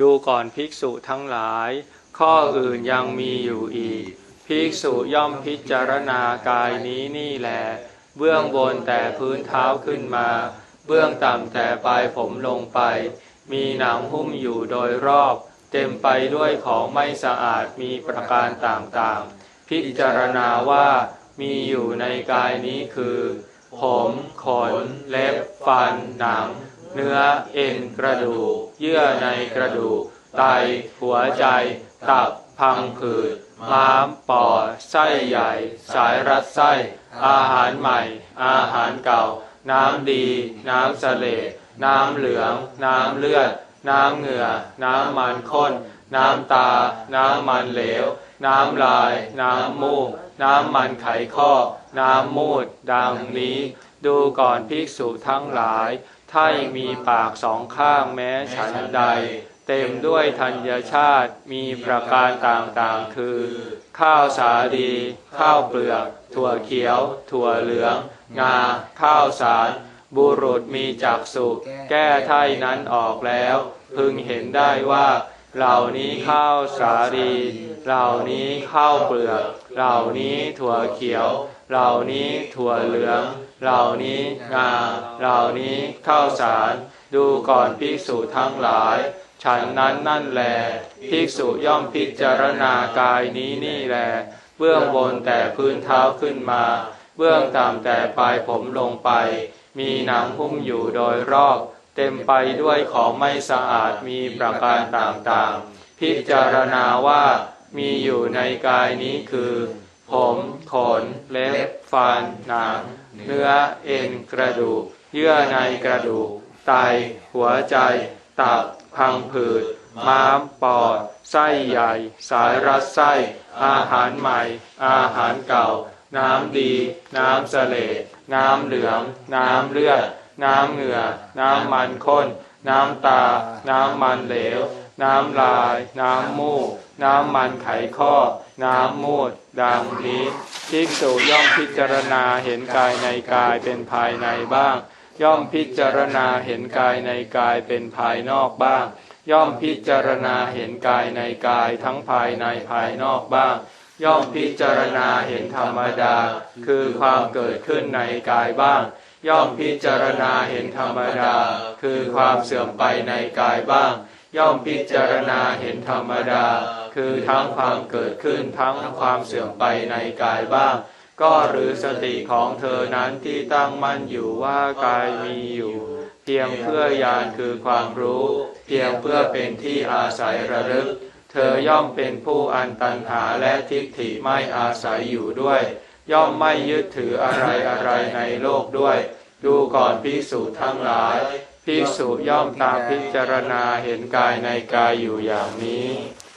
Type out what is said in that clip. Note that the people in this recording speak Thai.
ดูก่อนภิกษุทั้งหลาย ข้ออื่นยังมีอยู่อีก ภิกษุย่อมพิจารณากายนี้นี่แหลเบื้องบนแต่พื้นเท้าขึ้นมา เบื้องต่ำแต่ปลายผมลงไป มีหนังหุ้มอยู่โดยรอบ เต็มไปด้วยของไม่สะอาดมีประการต่างๆ พิจารณาว่ามีอยู่ในกายนี้คือ ผม ขน เล็บ ฟัน หนัง เนื้อเอ็นกระดูก เยื่อในกระดูก ไต หัวใจ ตับ พังผืด ม้าม ปอด ไส้ใหญ่ สายรัดไส้ อาหารใหม่ อาหารเก่า น้ำดี น้ำเสลดน้ำเหลือง น้ำเลือด น้ำเหงื่อ น้ำมันข้น น้ำตา น้ำมันเหลว น้ำลาย น้ำมูก น้ำมันไขข้อ น้ำมูด ดังนี้ ดูก่อนภิกษุทั้งหลาย ถ้ายังมีปากสองข้างแม้ฉันใด เต็มด้วยธัญชาติมีประการต่างๆ คือ ข้าวสาลี ข้าวเปลือก ถั่วเขียว ถั่วเหลือง งา ข้าวสาร บุรุษมีจักสุแก้ไท่นั้นออกแล้ว พึงเห็นได้ว่า เหล่านี้ข้าวสาลี เหล่านี้ข้าวเปลือก เหล่านี้ถั่วเขียว เหล่านี้ถั่วเหลือง เหล่านี้งา เหล่านี้ข้าวสาร ดูก่อนภิกษุทั้งหลาย ฉันนั้นนั่นแล ภิกษุย่อมพิจารณากายนี้นี่แล เบื้องบนแต่พื้นเท้าขึ้นมา เบื้องต่ำแต่ปลายผมลงไป มีหนังหุ้มอยู่โดยรอบ เต็มไปด้วยของไม่สะอาดมีประการต่างๆ พิจารณาว่ามีอยู่ในกายนี้คือ ผมขน เล็บ ฟัน หนัง เนื้อเอ็นกระดูก เยื่อในกระดูก ไต หัวใจ ตับพังผืด ม้าม ปอด ไส้ใหญ่ สายรัดไส้ อาหารใหม่ อาหารเก่า น้ำดี น้ำเสลดน้ำเหลือง น้ำเลือด น้ำเหงื่อ น้ำมันข้น น้ำตา น้ำมันเหลว น้ำลาย น้ำมูก น้ำมันไขข้อ น้ำมูด ดังนี้ภิกษุย่อมพิจารณาเห็นกายในกายเป็นภายในบ้าง ย่อมพิจารณาเห็นกายในกายเป็นภายนอกบ้าง ย่อมพิจารณาเห็นกายในกายทั้งภายในภายนอกบ้าง ย่อมพิจารณาเห็นธรรมดา คือความเกิดขึ้นในกายบ้าง ย่อมพิจารณาเห็นธรรมดา คือความเสื่อมไปในกายบ้าง ย่อมพิจารณาเห็นธรรมดา คือทั้งความเกิดขึ้นทั้งความเสื่อมไปในกายบ้าง ก็หรือสติของเธอนั้นที่ตั้งมั่นอยู่ว่ากายมีอยู่ เพียงเพื่อญาณคือความรู้ เพียงเพื่อเป็นที่อาศัยระลึก เธอย่อมเป็นผู้อันตันหาและทิฏฐิไม่อาศัยอยู่ด้วย ย่อมไม่ยึดถืออะไรอะไรในโลกด้วย ดูก่อนพิสูจทั้งหลายพิสูจย่อมตามพิจารณาเห็นกายในกายอยู่อย่างนี้